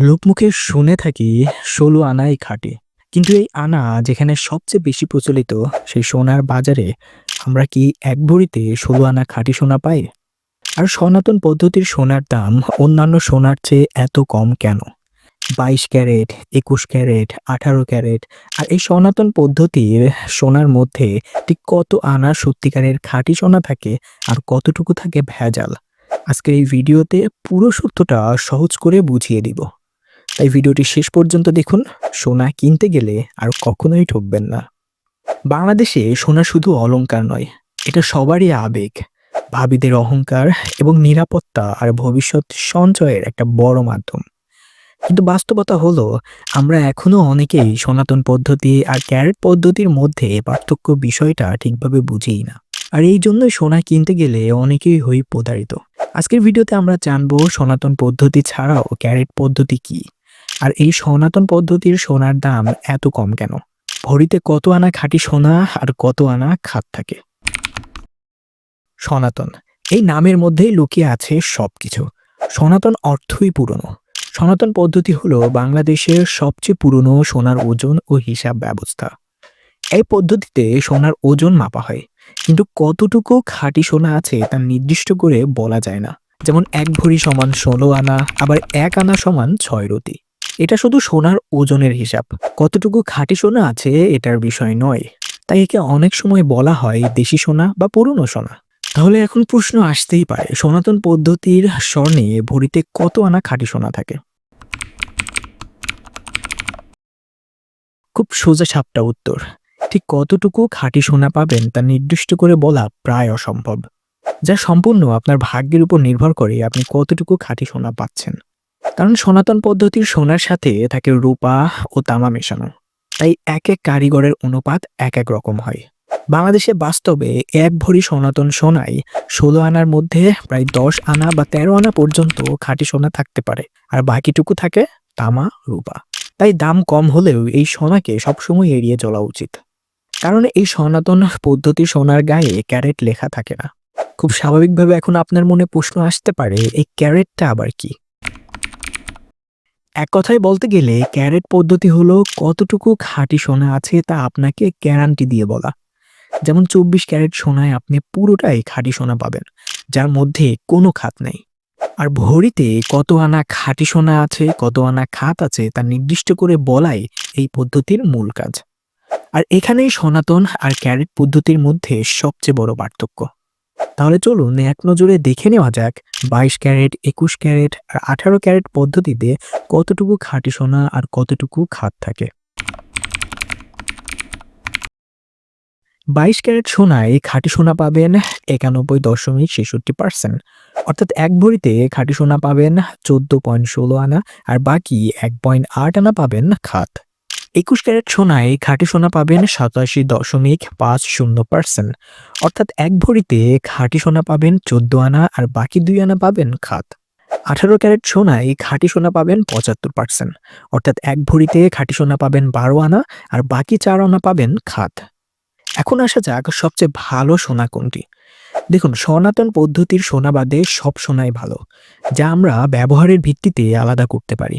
লোকমুখে শুনে থাকি ষোলো আনাই খাঁটি। কিন্তু এই আনা যেখানে সবচেয়ে বেশি প্রচলিত, সেই সোনার বাজারে আমরা কি এক ভরিতে ষোলো আনা খাঁটি সোনা পাই? আর সনাতন পদ্ধতির সোনার দাম অন্যান্য সোনার চেয়ে এত কম কেন? বাইশ ক্যারেট, একুশ ক্যারেট, আঠারো ক্যারেট, আর এই সনাতন পদ্ধতির সোনার মধ্যে ঠিক কত আনা সত্যিকারের খাঁটি সোনা থাকে আর কতটুকু থাকে ভেজাল? আজকের এই ভিডিওতে পুরো সত্যটা সহজ করে বুঝিয়ে দিব। তাই ভিডিওটি শেষ পর্যন্ত দেখুন। সোনা কিনতে গেলে আর কখনোই ঠকবেন না। বাংলাদেশে সোনা শুধু অলংকার নয়, এটা সবারই আবেগ। ভাবিদের অহংকার এবং নিরাপত্তা আর ভবিষ্যৎ সঞ্চয়ের একটা বড় মাধ্যম। কিন্তু বাস্তবতা হলো, আমরা এখনও অনেকেই সনাতন পদ্ধতি আর ক্যারেট পদ্ধতির মধ্যে পার্থক্য বিষয়টা ঠিকভাবে বুঝিই না। আর এই জন্যই সোনা কিনতে গেলে অনেকেই হই প্রতারিত। আজকের ভিডিওতে আমরা জানব, সনাতন পদ্ধতি ছাড়াও ক্যারেট পদ্ধতি কি? আর এই সনাতন পদ্ধতির সোনার দাম এত কম কেন? ভরিতে কত আনা খাঁটি সোনা আর কত আনা খাত থাকে? সনাতন, এই নামের মধ্যেই লুকিয়ে আছে সবকিছু। সনাতন অর্থই পুরনো। সনাতন পদ্ধতি হলো বাংলাদেশের সবচেয়ে পুরনো সোনার ওজন ও হিসাব ব্যবস্থা। এই পদ্ধতিতে সোনার ওজন মাপা হয়, কিন্তু কতটুকু খাঁটি সোনা আছে তা নির্দিষ্ট করে বলা যায় না। যেমন এক ভরি সমান ষোলো আনা, আবার এক আনা সমান ছয় রতি। এটা শুধু সোনার ওজনের হিসাব। কতটুকু খাঁটি সোনা আছে এটার বিষয় নয়। তাই একে অনেক সময় বলা হয় দেশি সোনা বা পুরনো সোনা। তাহলে এখন প্রশ্ন আসতেই পারে, সনাতন পদ্ধতির স্বর্ণে ভরিতে কত আনা খাঁটি সোনা থাকে? খুব সোজা সাপটা উত্তর। ঠিক কতটুকু খাঁটি সোনা পাবেন তা নির্দিষ্ট করে বলা প্রায় অসম্ভব। যা সম্পূর্ণ আপনার ভাগ্যের উপর নির্ভর করে আপনি কতটুকু খাঁটি সোনা পাচ্ছেন। কারণ সনাতন পদ্ধতির সোনার সাথে থাকে রূপা ও তামা মেশানো। তাই এক এক কারিগরের অনুপাত এক এক রকম হয়। বাংলাদেশে বাস্তবে এক ভরি সনাতন সোনায় ষোলো আনার মধ্যে প্রায় দশ আনা বা তেরো আনা পর্যন্ত খাঁটি সোনা থাকতে পারে, আর বাকিটুকু থাকে তামা, রূপা। তাই দাম কম হলেও এই সোনাকে সবসময় এড়িয়ে চলা উচিত। কারণ এই সনাতন পদ্ধতি সোনার গায়ে ক্যারেট লেখা থাকে না। খুব স্বাভাবিকভাবে এখন আপনার মনে প্রশ্ন আসতে পারে, এই ক্যারেটটা আবার কি? এক কথায় বলতে গেলে ক্যারেট পদ্ধতি হলো কতটুকু খাঁটি সোনা আছে তা আপনাকে গ্যারান্টি দিয়ে বলা। যেমন চব্বিশ ক্যারেট সোনায় আপনি পুরোটাই খাঁটি সোনা পাবেন, যার মধ্যে কোনো খাত নেই। আর ভরিতে কত আনা খাঁটি সোনা আছে, কত আনা খাত আছে তা নির্দিষ্ট করে বলাই এই পদ্ধতির মূল কাজ। আর এখানেই সনাতন আর ক্যারেট পদ্ধতির মধ্যে সবচেয়ে বড় পার্থক্য। তাহলে চলুন এক নজরে দেখে নেওয়া যাক বাইশ ক্যারেট, একুশ ক্যারেট আর আঠারো ক্যারেট পদ্ধতিতে কতটুকু খাঁটি সোনা আর কতটুকু খাত থাকে। বাইশ ক্যারেট সোনায় খাঁটি সোনা পাবেন একানব্বই দশমিক ছেষট্টি পার্সেন্ট। অর্থাৎ এক ভরিতে খাঁটি সোনা পাবেন চোদ্দ পয়েন্ট ষোলো আনা আর বাকি এক পয়েন্ট আট আনা পাবেন খাত একুশ ক্যারেট সোনায় খাঁটি সোনা পাবেন সাতাশি দশমিক পাঁচ শূন্য পার্সেন্ট। অর্থাৎ এক ভরিতে খাঁটি সোনা পাবেন চোদ্দ আনা আর বাকি দুই আনা পাবেন খাত। আঠারো ক্যারেট সোনায় খাঁটি সোনা পাবেন পঁচাত্তর পার্সেন্ট। অর্থাৎ এক ভরিতে খাঁটি সোনা পাবেন বারো আনা আর বাকি চার আনা পাবেন খাত। এখন আসা যাক সবচেয়ে ভালো সোনা কোনটি। দেখুন, সনাতন পদ্ধতির সোনা বাদে সব সোনাই ভালো, যা আমরা ব্যবহারের ভিত্তিতে আলাদা করতে পারি।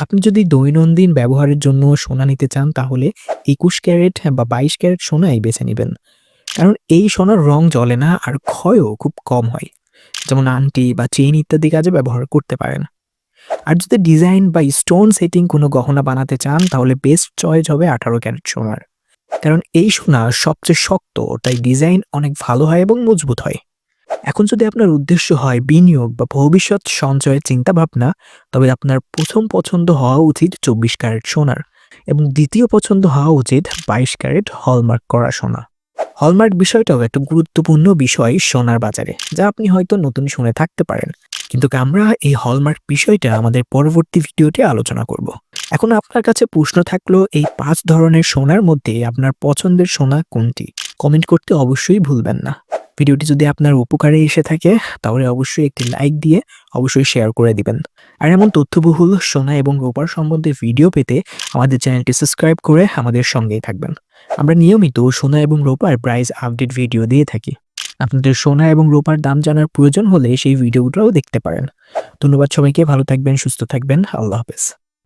আপনি যদি দৈনন্দিন ব্যবহারের জন্য সোনা নিতে চান, তাহলে একুশ ক্যারেট বা বাইশ ক্যারেট সোনাই বেছে নেবেন। কারণ এই সোনার রং জ্বলে না আর ক্ষয়ও খুব কম হয়। যেমন আংটি বা চেইন ইত্যাদি কাজে ব্যবহার করতে পারেন। আর যদি ডিজাইন বা স্টোন সেটিং কোনো গহনা বানাতে চান, তাহলে বেস্ট চয়েস হবে আঠারো ক্যারেট সোনার। কারণ এই সোনা সবচেয়ে শক্ত, তাই ডিজাইন অনেক ভালো হয় এবং মজবুত হয়। এখন যদি আপনার উদ্দেশ্য হয় বিনিয়োগ বা ভবিষ্যৎ সঞ্চয়ের চিন্তা ভাবনা তবে আপনার প্রথম পছন্দ হওয়া উচিত চব্বিশ ক্যারেট সোনার এবং দ্বিতীয় পছন্দ হওয়া উচিত বাইশ ক্যারেট হলমার্ক করা সোনা। হলমার্ক বিষয়টাও একটা গুরুত্বপূর্ণ বিষয় সোনার বাজারে, যা আপনি হয়তো নতুন শুনে থাকতে পারেন। কিন্তু আমরা এই হলমার্ক বিষয়টা আমাদের পরবর্তী ভিডিওতে আলোচনা করব। এখন আপনার কাছে প্রশ্ন থাকল, এই পাঁচ ধরনের সোনার মধ্যে আপনার পছন্দের সোনা কোনটি? কমেন্ট করতে অবশ্যই ভুলবেন না। ভিডিওটি যদি আপনার উপকারে এসে থাকে, তাহলে অবশ্যই একটি লাইক দিয়ে অবশ্যই শেয়ার করে দিবেন। আর এমন তথ্যবহুল সোনা এবং রোপার সম্বন্ধে ভিডিও পেতে আমাদের চ্যানেলটি সাবস্ক্রাইব করে আমাদের সঙ্গেই থাকবেন। আমরা নিয়মিত সোনা এবং রূপার প্রাইস আপডেট ভিডিও দিয়ে থাকি। আপনাদের সোনা এবং রোপার দাম জানার প্রয়োজন হলে সেই ভিডিওগুলোও দেখতে পারেন। ধন্যবাদ সবাইকে, ভালো থাকবেন, সুস্থ থাকবেন, আল্লাহ হাফেজ।